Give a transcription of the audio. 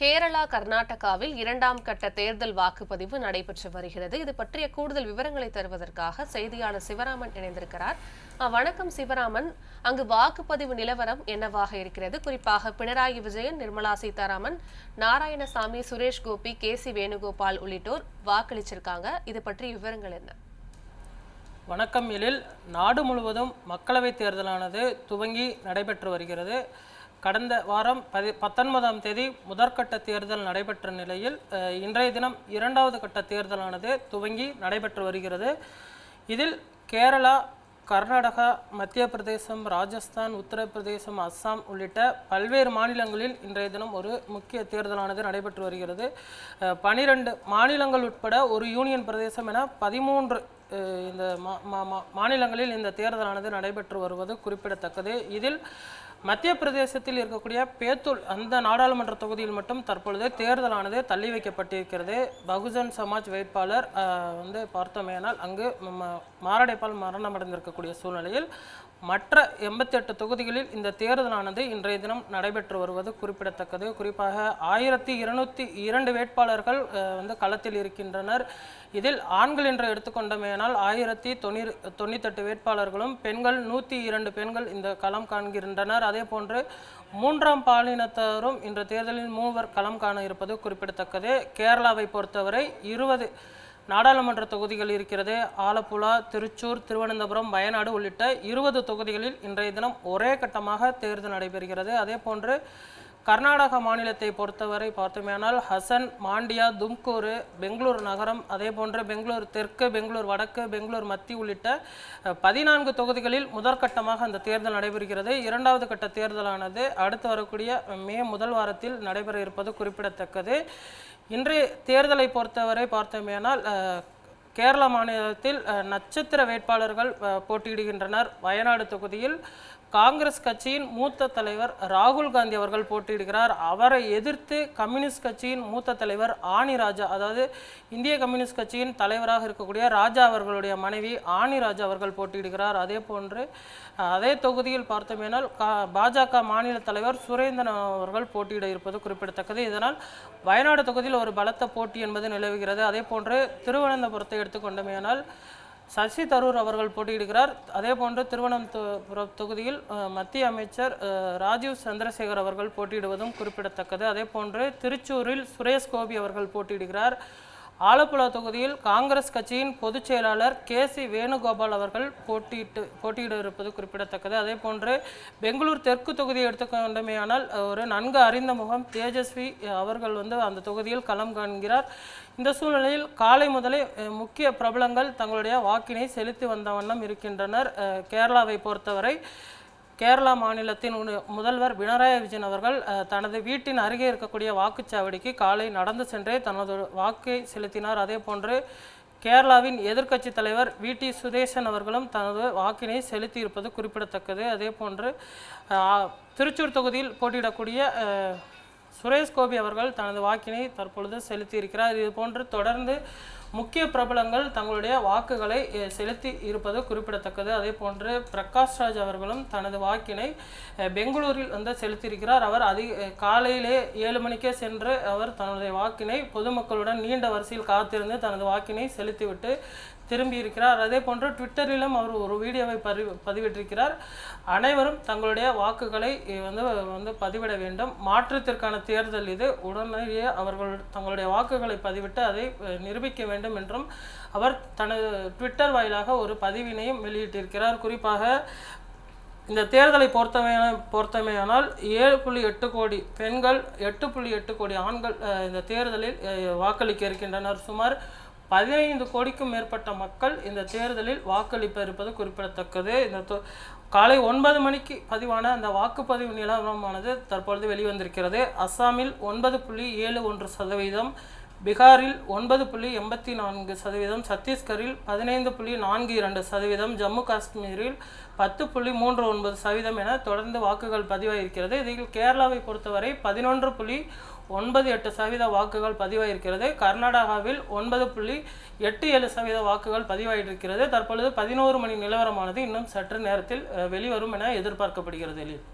கேரளா கர்நாடகாவில் இரண்டாம் கட்ட தேர்தல் வாக்குப்பதிவு நடைபெற்று வருகிறது. இது பற்றிய கூடுதல் விவரங்களை தருவதற்காக செய்தியாளர் சிவராமன் இணைந்திருக்கிறார். வணக்கம் சிவராமன் அங்கு வாக்குப்பதிவு நிலவரம் என்னவாக இருக்கிறது? குறிப்பாக பினராயி விஜயன் நிர்மலா சீதாராமன் நாராயணசாமி சுரேஷ் கோபி கே சி வேணுகோபால் உள்ளிட்டோர் வாக்களிச்சிருக்காங்க. இது பற்றிய விவரங்கள் என்ன? வணக்கம் எழில். நாடு முழுவதும் மக்களவைத் தேர்தலானது துவங்கி நடைபெற்று வருகிறது. கடந்த வாரம் பதி பத்தொன்பதாம் தேதி முதற்கட்ட தேர்தல் நடைபெற்ற நிலையில் இன்றைய தினம் இரண்டாவது கட்ட தேர்தலானது துவங்கி நடைபெற்று வருகிறது. இதில் கேரளா கர்நாடகா மத்திய பிரதேசம் ராஜஸ்தான் உத்தரப்பிரதேசம் அஸ்ஸாம் உள்ளிட்ட பல்வேறு மாநிலங்களில் இன்றைய தினம் ஒரு முக்கிய தேர்தலானது நடைபெற்று வருகிறது. பனிரெண்டு மாநிலங்கள் உட்பட ஒரு யூனியன் பிரதேசம் என பதிமூன்று இந்த மா- மா- மா- மாநிலங்களில் இந்த தேர்தலானது நடைபெற்று வருவது குறிப்பிடத்தக்கது. இதில் மத்திய பிரதேசத்தில் இருக்கக்கூடிய பேத்துல் அந்த நாடாளுமன்ற தொகுதியில் மட்டும் தற்பொழுது தேர்தலானது தள்ளி வைக்கப்பட்டிருக்கிறது. பகுஜன் சமாஜ் வேட்பாளர் வந்து பார்த்தோமேனால் அங்கு ம- மாரடைப்பால் மரணமடைந்திருக்கக்கூடிய சூழ்நிலையில் மற்ற எண்பத்தி எட்டு தொகுதிகளில் இந்த தேர்தலானது இன்றைய தினம் நடைபெற்று வருவது குறிப்பிடத்தக்கது. குறிப்பாக ஆயிரத்தி இருநூத்தி இரண்டு வேட்பாளர்கள் வந்து களத்தில் இருக்கின்றனர். இதில் ஆண்கள் என்று எடுத்துக்கொண்டமேனால் ஆயிரத்தி தொண்ணூறு தொண்ணூத்தெட்டு வேட்பாளர்களும் பெண்கள் நூற்றி இரண்டு பெண்கள் இந்த களம் காண்கின்றனர். அதே போன்று மூன்றாம் பாலினத்தரும் இன்று தேர்தலில் மூவர் களம் காண இருப்பது குறிப்பிடத்தக்கது. கேரளாவை பொறுத்தவரை இருபது நாடாளுமன்ற தொகுதிகள் இருக்கிறது. ஆலப்புழா திருச்சூர் திருவனந்தபுரம் வயநாடு உள்ளிட்ட இருபது தொகுதிகளில் இன்றைய தினம் ஒரே கட்டமாக தேர்தல் நடைபெறுகிறது. அதே போன்று கர்நாடக மாநிலத்தை பொறுத்தவரை பார்த்தோமேனால் ஹசன் மாண்டியா தும்கூர் பெங்களூர் நகரம் அதே போன்று பெங்களூர் தெற்கு பெங்களூர் வடக்கு பெங்களூர் மத்தி உள்ளிட்ட பதினான்கு தொகுதிகளில் முதற்கட்டமாக அந்த தேர்தல் நடைபெறுகிறது. இரண்டாவது கட்ட தேர்தலானது அடுத்து வரக்கூடிய மே முதல் வாரத்தில் நடைபெற இருப்பது குறிப்பிடத்தக்கது. இன்றைய தேர்தலை பொறுத்தவரை பார்த்தோமேனால் கேரள மாநிலத்தில் நட்சத்திர வேட்பாளர்கள் போட்டியிடுகின்றனர். வயநாடு தொகுதியில் காங்கிரஸ் கட்சியின் மூத்த தலைவர் ராகுல் காந்தி அவர்கள் போட்டியிடுகிறார். அவரை எதிர்த்து கம்யூனிஸ்ட் கட்சியின் மூத்த தலைவர் ஆனி ராஜா அதாவது இந்திய கம்யூனிஸ்ட் கட்சியின் தலைவராக இருக்கக்கூடிய ராஜா அவர்களுடைய மனைவி ஆனி ராஜா அவர்கள் போட்டியிடுகிறார். அதே போன்று அதே தொகுதியில் பார்த்தோமேனால் கா பாஜக மாநில தலைவர் சுரேந்திரன் அவர்கள் போட்டியிட இருப்பது குறிப்பிடத்தக்கது. இதனால் வயநாடு தொகுதியில் ஒரு பலத்த போட்டி என்பது நிலவுகிறது. அதே போன்று திருவனந்தபுரத்தை எடுத்துக்கொண்டமையானால் சசி தரூர் அவர்கள் போட்டியிடுகிறார். அதே போன்று திருவனந்தபுரம் தொகுதியில் மத்திய அமைச்சர் ராஜீவ் சந்திரசேகர் அவர்கள் போட்டியிடுவதும் குறிப்பிடத்தக்கது. அதே போன்று திருச்சூரில் சுரேஷ் கோபி அவர்கள் போட்டியிடுகிறார். ஆலப்புழா தொகுதியில் காங்கிரஸ் கட்சியின் பொதுச் செயலாளர் கே சி வேணுகோபால் அவர்கள் போட்டியிட்டு போட்டியிட இருப்பது குறிப்பிடத்தக்கது. அதே போன்று பெங்களூர் தெற்கு தொகுதியை எடுத்துக்கொண்டமையானால் ஒரு நன்கு அறிந்த முகம் தேஜஸ்வி அவர்கள் வந்து அந்த தொகுதியில் களம் காண்கிறார். இந்த சூழ்நிலையில் காலை முதலே முக்கிய பிரபலங்கள் தங்களுடைய வாக்கினை செலுத்தி வந்த வண்ணம் இருக்கின்றனர். கேரளாவை பொறுத்தவரை கேரளா மாநிலத்தின் உண- முதல்வர் பினராயி விஜயன் அவர்கள் தனது வீட்டின் அருகே இருக்கக்கூடிய வாக்குச்சாவடிக்கு காலை நடந்து சென்றே தனது வாக்கை செலுத்தினார். அதே போன்று கேரளாவின் எதிர்க்கட்சி தலைவர் வி. டி. சுதேசன் அவர்களும் தனது வாக்கினை செலுத்தி இருப்பது குறிப்பிடத்தக்கது. அதே போன்று திருச்சூர் தொகுதியில் போட்டியிடக்கூடிய சுரேஷ் கோபி அவர்கள் தனது வாக்கினை தற்பொழுது செலுத்தியிருக்கிறார். இது போன்று தொடர்ந்து முக்கிய பிரபலங்கள் தங்களுடைய வாக்குகளை செலுத்தி இருப்பது குறிப்பிடத்தக்கது. அதே போன்று பிரகாஷ் ராஜ் அவர்களும் தனது வாக்கினை பெங்களூரில் வந்து செலுத்தியிருக்கிறார். அவர் அதிக காலையிலே ஏழு மணிக்கே சென்று அவர் தன்னுடைய வாக்கினை பொதுமக்களுடன் நீண்ட வரிசையில் காத்திருந்து தனது வாக்கினை செலுத்திவிட்டு திரும்பியிருக்கிறார். அதே போன்று ட்விட்டரிலும் அவர் ஒரு வீடியோவை பதி பதிவிட்டிருக்கிறார். அனைவரும் தங்களுடைய வாக்குகளை வந்து வந்து பதிவிட வேண்டும். மாற்றத்திற்கான தேர்தல் இது. உடனேயே அவர்கள் தங்களுடைய வாக்குகளை பதிவிட்டு அதை நிரூபிக்க வேண்டும் என்றும் அவர் தனது ட்விட்டர் வாயிலாக ஒரு பதிவினையும் வெளியிட்டிருக்கிறார். குறிப்பாக இந்த தேர்தலை பொறுத்தமையான பொறுத்தமையானால் ஏழு புள்ளி எட்டு கோடி பெண்கள் எட்டு புள்ளி எட்டு கோடி ஆண்கள் இந்த தேர்தலில் வாக்களிக்க இருக்கின்றனர். சுமார் பதினைந்து கோடிக்கும் மேற்பட்ட மக்கள் இந்த தேர்தலில் வாக்களிப்ப இருப்பது குறிப்பிடத்தக்கது. இந்த தொ- காலை ஒன்பது மணிக்கு பதிவான அந்த வாக்குப்பதிவு நிலவரமானது தற்பொழுது வெளிவந்திருக்கிறது. அஸ்ஸாமில் ஒன்பது புள்ளி ஏழு ஒன்று சதவீதம் பீகாரில் ஒன்பது புள்ளி எண்பத்தி நான்கு சதவீதம் சத்தீஸ்கரில் பதினைந்து புள்ளி நான்கு இரண்டு சதவீதம் ஜம்மு காஷ்மீரில் பத்து புள்ளி மூன்று ஒன்பது சதவீதம் என தொடர்ந்து வாக்குகள் பதிவாயிருக்கிறது. இதில் கேரளாவை பொறுத்தவரை பதினொன்று புள்ளி ஒன்பது எட்டு சதவீத வாக்குகள் பதிவாயிருக்கிறது. கர்நாடகாவில் ஒன்பது புள்ளி எட்டு ஏழு சதவீத வாக்குகள் பதிவாயிருக்கிறது தற்பொழுது பதினோரு மணி நிலவரமானது இன்னும் சற்று நேரத்தில் வெளிவரும் என எதிர்பார்க்கப்படுகிறது. எழில்.